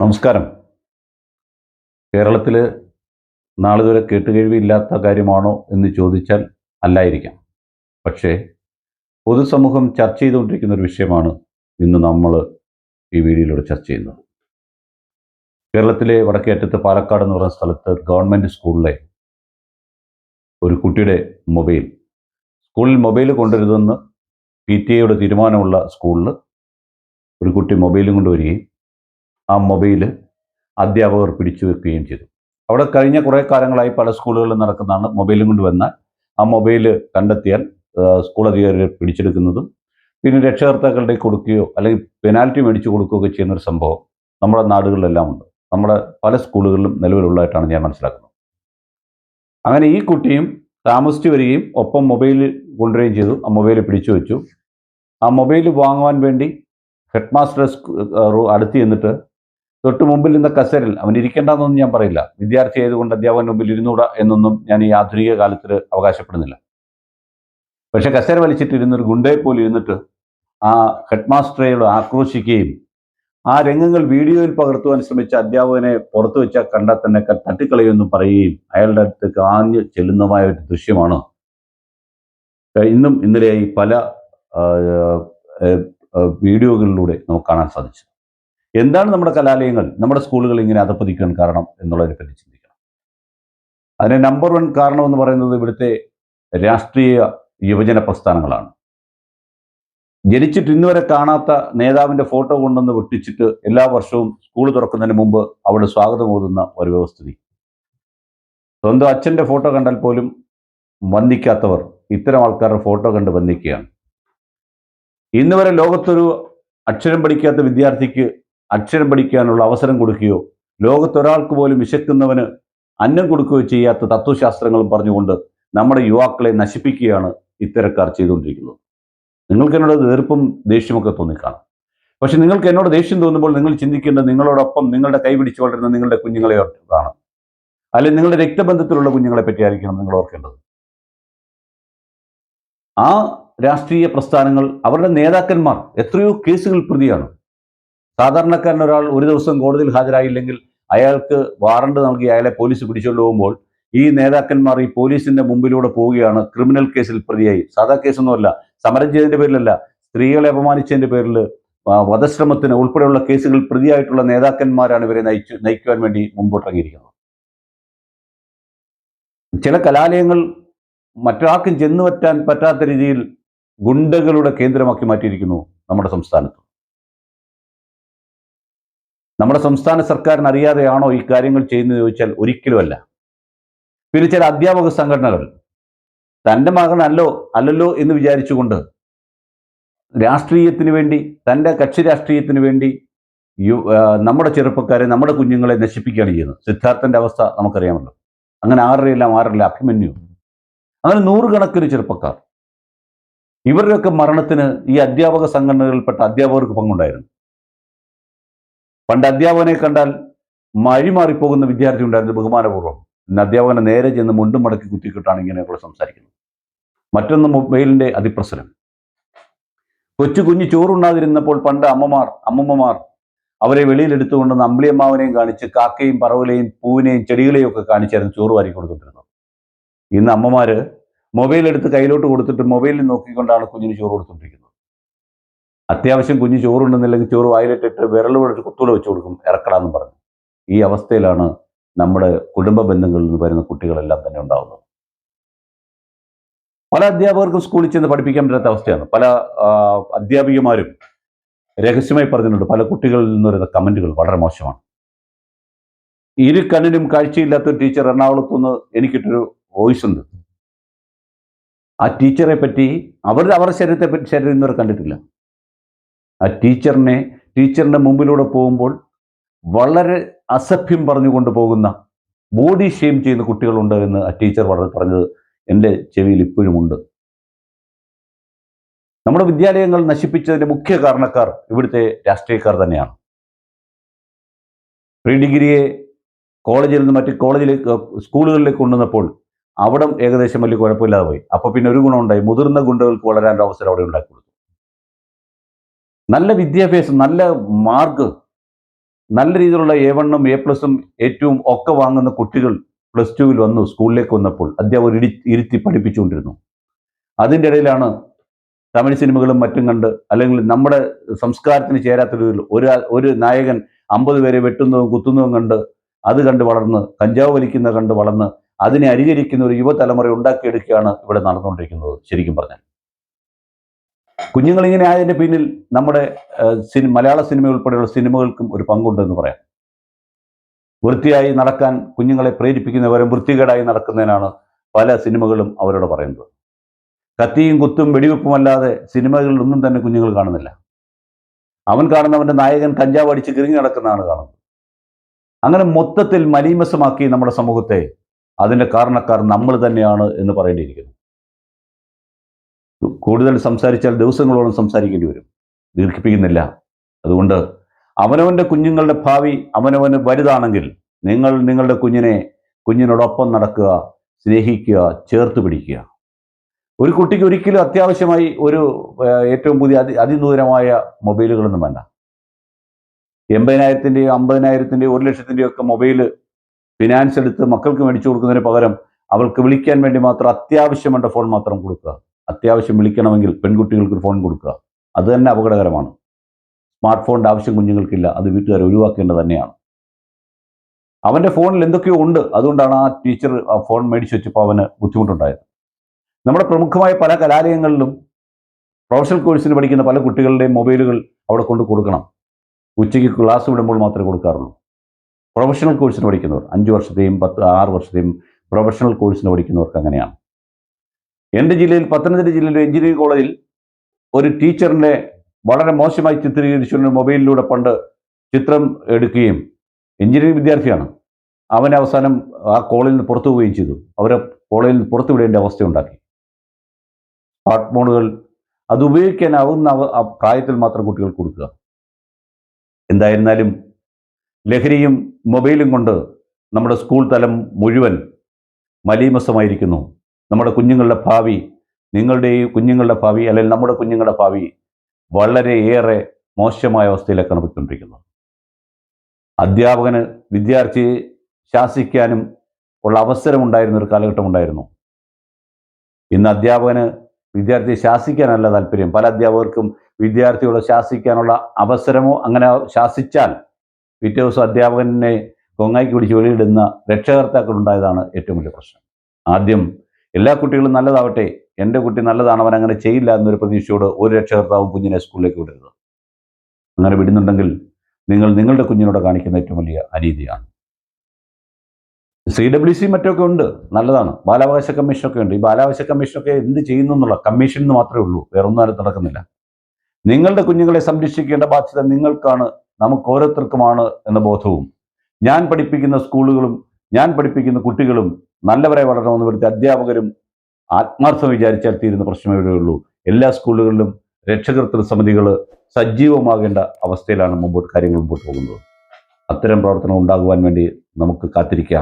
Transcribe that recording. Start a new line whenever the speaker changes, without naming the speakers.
നമസ്കാരം. കേരളത്തിൽ നാളിതുവരെ കേട്ടുകേഴ്വിയില്ലാത്ത കാര്യമാണോ എന്ന് ചോദിച്ചാൽ അല്ലായിരിക്കാം. പക്ഷേ പൊതുസമൂഹം ചർച്ച ചെയ്തുകൊണ്ടിരിക്കുന്ന ഒരു വിഷയമാണ് ഇന്ന് നമ്മൾ ഈ വീഡിയോയിലൂടെ ചർച്ച ചെയ്യുന്നത്. കേരളത്തിലെ വടക്കേറ്റത്ത് പാലക്കാട് എന്ന് പറയുന്ന സ്ഥലത്ത് ഗവൺമെന്റ് സ്കൂളിലെ ഒരു കുട്ടിയുടെ മൊബൈൽ സ്കൂളിൽ മൊബൈൽ കൊണ്ടുവരുതെന്ന് പി ടി എയുടെ തീരുമാനമുള്ള സ്കൂളിൽ ഒരു കുട്ടി മൊബൈലും കൊണ്ടുവരികയും ആ മൊബൈൽ അധ്യാപകർ പിടിച്ചു വെക്കുകയും ചെയ്തു. അവിടെ കഴിഞ്ഞ കുറേ കാലങ്ങളായി പല സ്കൂളുകളിലും നടക്കുന്നതാണ് മൊബൈലും കൊണ്ട് വന്നാൽ ആ മൊബൈൽ കണ്ടെത്തിയാൽ സ്കൂൾ അധികാരികൾ പിടിച്ചെടുക്കുന്നതും പിന്നെ രക്ഷകർത്താക്കളുടെ കൊടുക്കുകയോ അല്ലെങ്കിൽ പെനാൽറ്റി മേടിച്ചു കൊടുക്കുകയൊക്കെ ചെയ്യുന്ന ഒരു സംഭവം നമ്മുടെ നാടുകളിലെല്ലാം ഉണ്ട് നമ്മുടെ പല സ്കൂളുകളിലും നിലവിലുള്ളതായിട്ടാണ് ഞാൻ മനസ്സിലാക്കുന്നത്. അങ്ങനെ ഈ കുട്ടിയും താമസിച്ചു വരികയും ഒപ്പം മൊബൈൽ കൊണ്ടുവരികയും ചെയ്തു. ആ മൊബൈൽ പിടിച്ചു വെച്ചു. ആ മൊബൈൽ വാങ്ങുവാൻ വേണ്ടി ഹെഡ് മാസ്റ്റർ അടുത്ത് ചെന്നിട്ട് തൊട്ട് മുമ്പിൽ നിന്ന കസേരയിൽ അവൻ ഇരിക്കേണ്ടെന്നൊന്നും ഞാൻ പറയില്ല. വിദ്യാർത്ഥി ആയതുകൊണ്ട് അധ്യാപകൻ മുമ്പിൽ ഇരുന്നൂടാ എന്നൊന്നും ഞാൻ ഈ ആധുനിക കാലത്തിൽ അവകാശപ്പെടുന്നില്ല. പക്ഷെ കസേര വലിച്ചിട്ട് ഇരുന്നൊരു ഗുണ്ടയെ പോലെ ഇരുന്നിട്ട് ആ ഹെഡ് മാസ്റ്ററെയോട് ആക്രോശിക്കുകയും ആ രംഗങ്ങൾ വീഡിയോയിൽ പകർത്തുവാൻ ശ്രമിച്ച അധ്യാപകനെ പുറത്തു വെച്ചാൽ കണ്ടാൽ തന്നെ തട്ടിക്കളയുമെന്ന് പറയുകയും അയാളുടെ അടുത്ത് കാഞ്ഞ് ചെല്ലുന്നതുമായ ഒരു ദൃശ്യമാണ്. ഇന്നും ഇന്നലെയായി പല വീഡിയോകളിലൂടെ നമുക്ക് കാണാൻ സാധിച്ചു. എന്താണ് നമ്മുടെ കലാലയങ്ങൾ? നമ്മുടെ സ്കൂളുകൾ ഇങ്ങനെ അധപ്പതിക്കാൻ കാരണം എന്നുള്ളതിനെ പറ്റി ചിന്തിക്കണം. അതിന് നമ്പർ വൺ കാരണം എന്ന് പറയുന്നത് ഇവിടുത്തെ രാഷ്ട്രീയ യുവജന പ്രസ്ഥാനങ്ങളാണ്. ജനിച്ചിട്ട് ഇന്നുവരെ കാണാത്ത നേതാവിന്റെ ഫോട്ടോ കൊണ്ടുവന്ന് വെട്ടിച്ചിട്ട് എല്ലാ വർഷവും സ്കൂൾ തുറക്കുന്നതിന് മുമ്പ് അവിടെ സ്വാഗതം ഓതുന്ന ഒരു വ്യവസ്ഥിതി. സ്വന്തം അച്ഛന്റെ ഫോട്ടോ കണ്ടാൽ പോലും വന്ദിക്കാത്തവർ ഇത്തരം ആൾക്കാരുടെ ഫോട്ടോ കണ്ട് വന്ദിക്കുകയാണ്. ഇന്ന് വരെ ലോകത്തൊരു അക്ഷരം പഠിക്കാത്ത വിദ്യാർത്ഥിക്ക് അക്ഷരം പഠിക്കാനുള്ള അവസരം കൊടുക്കുകയോ ലോകത്തൊരാൾക്ക് പോലും വിശക്കുന്നവന് അന്നം കൊടുക്കുകയോ ചെയ്യാത്ത തത്വശാസ്ത്രങ്ങളും പറഞ്ഞുകൊണ്ട് നമ്മുടെ യുവാക്കളെ നശിപ്പിക്കുകയാണ് ഇത്തരക്കാർ ചെയ്തുകൊണ്ടിരിക്കുന്നത്. നിങ്ങൾക്ക് എന്നോട് എതിർപ്പും ദേഷ്യമൊക്കെ തോന്നിക്കാണും. പക്ഷെ നിങ്ങൾക്ക് എന്നോട് ദേഷ്യം തോന്നുമ്പോൾ നിങ്ങൾ ചിന്തിക്കേണ്ടത് നിങ്ങളോടൊപ്പം നിങ്ങളുടെ കൈ പിടിച്ചു വളരുന്ന നിങ്ങളുടെ കുഞ്ഞുങ്ങളെ ഓർത്താണ് അല്ലെങ്കിൽ നിങ്ങളുടെ രക്തബന്ധത്തിലുള്ള കുഞ്ഞുങ്ങളെ പറ്റിയായിരിക്കണം നിങ്ങൾ ഓർക്കേണ്ടത്. ആ രാഷ്ട്രീയ പ്രസ്ഥാനങ്ങൾ അവരുടെ നേതാക്കന്മാർ എത്രയോ കേസുകൾ പ്രതിയാണ്. സാധാരണക്കാരൻ ഒരാൾ ഒരു ദിവസം കോടതിയിൽ ഹാജരായില്ലെങ്കിൽ അയാൾക്ക് വാറണ്ട് നൽകി അയാളെ പോലീസ് പിടിച്ചുകൊണ്ട് പോകുമ്പോൾ ഈ നേതാക്കന്മാർ ഈ പോലീസിന്റെ മുമ്പിലൂടെ പോവുകയാണ് ക്രിമിനൽ കേസിൽ പ്രതിയായി. സാധാ കേസൊന്നുമല്ല സമരം ചെയ്തതിന്റെ പേരിലല്ല. സ്ത്രീകളെ അപമാനിച്ചതിന്റെ പേരിൽ വധശ്രമത്തിന് ഉൾപ്പെടെയുള്ള കേസുകൾ പ്രതിയായിട്ടുള്ള നേതാക്കന്മാരാണ് ഇവരെ നയിച്ചു നയിക്കുവാൻ വേണ്ടി മുമ്പോട്ടിറങ്ങിയിരിക്കുന്നത്. ചില കലാലയങ്ങൾ മറ്റൊരാൾക്കും ചെന്നു പറ്റാൻ പറ്റാത്ത രീതിയിൽ ഗുണ്ടകളുടെ കേന്ദ്രമാക്കി മാറ്റിയിരിക്കുന്നു നമ്മുടെ സംസ്ഥാനത്ത്. നമ്മുടെ സംസ്ഥാന സർക്കാരിന് അറിയാതെയാണോ ഈ കാര്യങ്ങൾ ചെയ്യുന്നത് ചോദിച്ചാൽ ഒരിക്കലുമല്ല പിന്നെ ചില അധ്യാപക സംഘടനകൾ തന്റെ മകനല്ലോ അല്ലല്ലോ എന്ന് വിചാരിച്ചുകൊണ്ട് രാഷ്ട്രീയത്തിന് വേണ്ടി തന്റെ കക്ഷി രാഷ്ട്രീയത്തിന് വേണ്ടി യു- നമ്മുടെ ചെറുപ്പക്കാരെ നമ്മുടെ കുഞ്ഞുങ്ങളെ നശിപ്പിക്കുകയാണ് ചെയ്യുന്നത്. സിദ്ധാർത്ഥന്റെ അവസ്ഥ നമുക്കറിയാമല്ലോ. അങ്ങനെ ആരുടെയെല്ലാം ആരുടെ അഭിമന്യു? അങ്ങനെ നൂറുകണക്കിന് ചെറുപ്പക്കാർ. ഇവരുടെയൊക്കെ മരണത്തിന് ഈ അധ്യാപക സംഘടനകളിൽപ്പെട്ട അധ്യാപകർക്ക് പങ്കുണ്ടായിരുന്നു. പണ്ട് അധ്യാപകനെ കണ്ടാൽ മഴിമാറിപ്പോകുന്ന വിദ്യാർത്ഥി ഉണ്ടായിരുന്നു ബഹുമാനപൂർവം. ഇന്ന് അധ്യാപകനെ നേരെ ചെന്ന് മുണ്ടും മടക്കി കുത്തിക്കിട്ടാണ് ഇങ്ങനെയൊക്കെ സംസാരിക്കുന്നത്. മറ്റൊന്ന് മൊബൈലിന്റെ അതിപ്രസരം. കൊച്ചു കുഞ്ഞു ചോറുണ്ടാതിരുന്നപ്പോൾ പണ്ട് അമ്മമാർ അമ്മമ്മമാർ അവരെ വെളിയിലെടുത്തുകൊണ്ട് അമ്പിളിയമ്മാവനെയും കാണിച്ച് കാക്കയും പറവലെയും പൂവിനെയും ചെടികളെയും ഒക്കെ കാണിച്ചായിരുന്നു ചോറ് വാരി കൊടുത്തിരുന്നത്. ഇന്ന് അമ്മമാര് മൊബൈൽ എടുത്ത് കയ്യിലോട്ട് കൊടുത്തിട്ട് മൊബൈലിൽ നോക്കിക്കൊണ്ടാണ് കുഞ്ഞിന് ചോറ് കൊടുത്തുകൊണ്ടിരിക്കുന്നത് അത്യാവശ്യം കുഞ്ഞ് ചോറുണ്ടെന്നില്ലെങ്കിൽ ചോറ് വായിലിട്ടിട്ട് വിരലുകൊണ്ട് കുത്തൂല വെച്ച് കൊടുക്കും ഇറക്കടാന്ന് പറഞ്ഞു. ഈ അവസ്ഥയിലാണ് നമ്മുടെ കുടുംബ ബന്ധങ്ങളിൽ നിന്ന് വരുന്ന കുട്ടികളെല്ലാം തന്നെ ഉണ്ടാവുന്നത്. പല അധ്യാപകർക്കും സ്കൂളിൽ ചെന്ന് പഠിപ്പിക്കാൻ പറ്റാത്ത അവസ്ഥയാണ്. പല അധ്യാപികമാരും രഹസ്യമായി പറഞ്ഞിട്ടുണ്ട് പല കുട്ടികളിൽ നിന്ന് വരുന്ന കമന്റുകൾ വളരെ മോശമാണ്. ഇരു കണ്ണിനും കാഴ്ചയില്ലാത്ത ടീച്ചർ എറണാകുളത്ത് നിന്ന് എനിക്കിട്ടൊരു വോയിസ് ഉണ്ട് ആ ടീച്ചറെ പറ്റി അവരുടെ അവരുടെ ശരീരത്തെ പറ്റി ശരീരം ഇന്നുവരെ കണ്ടിട്ടില്ല. ആ ടീച്ചറിനെ ടീച്ചറിന്റെ മുമ്പിലൂടെ പോകുമ്പോൾ വളരെ അസഭ്യം പറഞ്ഞുകൊണ്ട് പോകുന്ന ബോഡി ഷെയിം ചെയ്യുന്ന കുട്ടികളുണ്ട് എന്ന് ആ ടീച്ചർ വളരെ പറഞ്ഞത് എന്റെ ചെവിയിൽ ഇപ്പോഴുമുണ്ട് നമ്മുടെ വിദ്യാലയങ്ങൾ നശിപ്പിച്ചതിന്റെ മുഖ്യ കാരണക്കാർ ഇവിടുത്തെ രാഷ്ട്രീയക്കാർ തന്നെയാണ്. പ്രീ ഡിഗ്രിയെ കോളേജിൽ നിന്ന് മറ്റ് കോളേജിലേക്ക് സ്കൂളുകളിലേക്ക് കൊണ്ടുവന്നപ്പോൾ അവിടെ ഏകദേശം വലിയ കുഴപ്പമില്ലാതെ പോയി. അപ്പോൾ പിന്നെ ഒരു ഗുണമുണ്ടായി. മുതിർന്ന ഗുണ്ടകൾക്ക് വളരാനുള്ള അവസരം അവിടെ ഉണ്ടാക്കി നല്ല വിദ്യാഭ്യാസം നല്ല മാർക്ക് നല്ല രീതിയിലുള്ള എ വണ്ണും എ പ്ലസും ഏറ്റവും ഒക്കെ വാങ്ങുന്ന കുട്ടികൾ പ്ലസ് ടുവിൽ വന്നു സ്കൂളിലേക്ക് വന്നപ്പോൾ. അധ്യാപകർ ഇടി ഇരുത്തി പഠിപ്പിച്ചുകൊണ്ടിരുന്നു. അതിന്റെ ഇടയിലാണ് തമിഴ് സിനിമകളും മറ്റും കണ്ട് അല്ലെങ്കിൽ നമ്മുടെ സംസ്കാരത്തിന് ചേരാത്ത രീതിയിൽ ഒരു ഒരു നായകൻ അമ്പത് പേരെ വെട്ടുന്നതും കുത്തുന്നതും കണ്ട് അത് കണ്ട് വളർന്ന് കഞ്ചാവ് വലിക്കുന്നത് കണ്ട് വളർന്ന് അതിനെ അനുകരിക്കുന്ന ഒരു യുവതലമുറ ഉണ്ടാക്കിയെടുക്കുകയാണ് ഇവിടെ നടന്നുകൊണ്ടിരിക്കുന്നത് ശരിക്കും പറഞ്ഞാൽ. കുഞ്ഞുങ്ങളിങ്ങനെ ആയതിന്റെ പിന്നിൽ നമ്മുടെ സിനി മലയാള സിനിമ ഉൾപ്പെടെയുള്ള സിനിമകൾക്കും ഒരു പങ്കുണ്ടെന്ന് പറയാം. വൃത്തിയായി നടക്കാൻ കുഞ്ഞുങ്ങളെ പ്രേരിപ്പിക്കുന്നവരും വൃത്തികേടായി നടക്കുന്നതിനാണ് പല സിനിമകളും അവരോട് പറയുന്നത്. കത്തിയും കുത്തും വെടിവെപ്പുമല്ലാതെ സിനിമകളിൽ ഒന്നും തന്നെ കുഞ്ഞുങ്ങൾ കാണുന്നില്ല. അവൻ കാണുന്നവന്റെ നായകൻ കഞ്ചാവ് അടിച്ച് കിറങ്ങി നടക്കുന്നതാണ് കാണുന്നത്. അങ്ങനെ മൊത്തത്തിൽ മലീമസമാക്കി നമ്മുടെ സമൂഹത്തെ അതിന്റെ കാരണക്കാർ നമ്മൾ തന്നെയാണ് എന്ന് പറയേണ്ടിയിരിക്കുന്നു. കൂടുതൽ സംസാരിച്ചാൽ ദിവസങ്ങളോളം സംസാരിക്കേണ്ടി വരും. ദീർഘിപ്പിക്കുന്നില്ല. അതുകൊണ്ട് അവനവന്റെ കുഞ്ഞുങ്ങളുടെ ഭാവി അവനവന് വലുതാണെങ്കിൽ നിങ്ങൾ നിങ്ങളുടെ കുഞ്ഞിനെ കുഞ്ഞിനോടൊപ്പം നടക്കുക സ്നേഹിക്കുക ചേർത്ത് പിടിക്കുക. ഒരു കുട്ടിക്ക് ഒരിക്കലും അത്യാവശ്യമായി ഒരു ഏറ്റവും പുതിയ അതി അതിനൂതനമായ മൊബൈലുകളൊന്നും വേണ്ട. എൺപതിനായിരത്തിന്റെയോ അമ്പതിനായിരത്തിന്റെയോ ഒരു ലക്ഷത്തിന്റെയോ ഒക്കെ മൊബൈൽ ഫിനാൻസ് എടുത്ത് മക്കൾക്ക് മേടിച്ചു കൊടുക്കുന്നതിന് പകരം അവൾക്ക് വിളിക്കാൻ വേണ്ടി മാത്രം അത്യാവശ്യം വേണ്ട ഫോൺ മാത്രം കൊടുക്കുക. അത്യാവശ്യം വിളിക്കണമെങ്കിൽ പെൺകുട്ടികൾക്ക് ഫോൺ കൊടുക്കുക. അത് തന്നെ അപകടകരമാണ്. സ്മാർട്ട് ഫോണിന്റെ ആവശ്യം കുഞ്ഞുങ്ങൾക്കില്ല. അത് വീട്ടുകാർ ഒഴിവാക്കേണ്ടത് തന്നെയാണ്. അവന്റെ ഫോണിൽ എന്തൊക്കെയോ ഉണ്ട്. അതുകൊണ്ടാണ് ആ ടീച്ചർ ആ ഫോൺ മേടിച്ച് വെച്ചപ്പോൾ അവന് ബുദ്ധിമുട്ടുണ്ടായത്. നമ്മുടെ പ്രമുഖമായ പല കലാലയങ്ങളിലും പ്രൊഫഷണൽ കോഴ്സിന് പഠിക്കുന്ന പല കുട്ടികളുടെയും മൊബൈലുകൾ അവിടെ കൊണ്ട് കൊടുക്കണം. ഉച്ചയ്ക്ക് ക്ലാസ് വിടുമ്പോൾ മാത്രമേ കൊടുക്കാറുള്ളൂ. പ്രൊഫഷണൽ കോഴ്സിന് പഠിക്കുന്നവർ അഞ്ച് വർഷത്തെയും പത്ത് ആറ് വർഷത്തെയും പ്രൊഫഷണൽ കോഴ്സിന് പഠിക്കുന്നവർക്ക് അങ്ങനെയാണ്. എന്റെ ജില്ലയിൽ പത്തനംതിട്ട ജില്ലയിലെ എഞ്ചിനീയറിംഗ് കോളേജിൽ ഒരു ടീച്ചറിനെ വളരെ മോശമായി ചിത്രീകരിച്ചുകൊണ്ട് മൊബൈലിലൂടെ പണ്ട് ചിത്രം എടുക്കുകയും എഞ്ചിനീയറിംഗ് വിദ്യാർത്ഥിയാണ്. അവൻ അവസാനം ആ കോളേജിൽ നിന്ന് പുറത്തു പോവുകയും ചെയ്തു. അവരെ കോളേജിൽ നിന്ന് പുറത്തു വിടേണ്ട അവസ്ഥയുണ്ടാക്കി സ്മാർട്ട് ഫോണുകൾ അത് ഉപയോഗിക്കാനാവുന്ന ആ പ്രായത്തിൽ മാത്രം കുട്ടികൾ കൊടുക്കുക. എന്തായിരുന്നാലും ലഹരിയും മൊബൈലും കൊണ്ട് നമ്മുടെ സ്കൂൾ തലം മുഴുവൻ മലീമസമായിരിക്കുന്നു. നമ്മുടെ കുഞ്ഞുങ്ങളുടെ ഭാവി നിങ്ങളുടെ ഈ കുഞ്ഞുങ്ങളുടെ ഭാവി അല്ലെങ്കിൽ നമ്മുടെ കുഞ്ഞുങ്ങളുടെ ഭാവി വളരെയേറെ മോശമായ അവസ്ഥയിലേക്കാണ് പോയിക്കൊണ്ടിരിക്കുന്നത്. അധ്യാപകന് വിദ്യാർത്ഥിയെ ശാസിക്കാനും ഉള്ള അവസരമുണ്ടായിരുന്ന ഒരു കാലഘട്ടം ഉണ്ടായിരുന്നു. ഇന്ന് അധ്യാപകന് വിദ്യാർത്ഥിയെ ശാസിക്കാനല്ല താല്പര്യം. പല അധ്യാപകർക്കും വിദ്യാർത്ഥികളെ ശാസിക്കാനുള്ള അവസരമോ അങ്ങനെ ശാസിച്ചാൽ പിറ്റേ ദിവസം അധ്യാപകനെ കൊങ്ങായിക്ക് പിടിച്ച് വെളിയിടുന്ന രക്ഷകർത്താക്കൾ ഉണ്ടായതാണ് ഏറ്റവും വലിയ പ്രശ്നം. ആദ്യം എല്ലാ കുട്ടികളും നല്ലതാവട്ടെ. എന്റെ കുട്ടി നല്ലതാണ് അവൻ അങ്ങനെ ചെയ്യില്ല എന്നൊരു പ്രതീക്ഷയോട് ഒരു രക്ഷകർത്താവും കുഞ്ഞിനെ സ്കൂളിലേക്ക് വിടരുത്. അങ്ങനെ വിടുന്നുണ്ടെങ്കിൽ നിങ്ങൾ നിങ്ങളുടെ കുഞ്ഞിനോട് കാണിക്കുന്ന ഏറ്റവും വലിയ അനീതിയാണ്. സി ഡബ്ല്യു സി മറ്റൊക്കെ ഉണ്ട്. നല്ലതാണ്. ബാലാവകാശ കമ്മീഷനൊക്കെ ഉണ്ട്. ഈ ബാലാവകാശ കമ്മീഷനൊക്കെ എന്ത് ചെയ്യുന്നു എന്നുള്ള കമ്മീഷൻ എന്ന് മാത്രമേ ഉള്ളൂ. വേറൊന്നും ആരും നടക്കുന്നില്ല. നിങ്ങളുടെ കുഞ്ഞുങ്ങളെ സംരക്ഷിക്കേണ്ട ബാധ്യത നിങ്ങൾക്കാണ്. നമുക്ക് ഓരോരുത്തർക്കുമാണ് എന്ന ബോധവും. ഞാൻ പഠിപ്പിക്കുന്ന സ്കൂളുകളും ഞാൻ പഠിപ്പിക്കുന്ന കുട്ടികളും നല്ലവരെ വളരണമെന്ന് ഇവിടുത്തെ അധ്യാപകരും ആത്മാർത്ഥം വിചാരിച്ചാൽ തീരുന്ന പ്രശ്നമേ ഉള്ളൂ. എല്ലാ സ്കൂളുകളിലും രക്ഷകർത്തൃ സമിതികൾ സജീവമാകേണ്ട അവസ്ഥയിലാണ് മുമ്പോട്ട് കാര്യങ്ങൾ മുമ്പോട്ട് പോകുന്നത്. അത്തരം പ്രവർത്തനം ഉണ്ടാകുവാൻ വേണ്ടി നമുക്ക് കാത്തിരിക്കാം.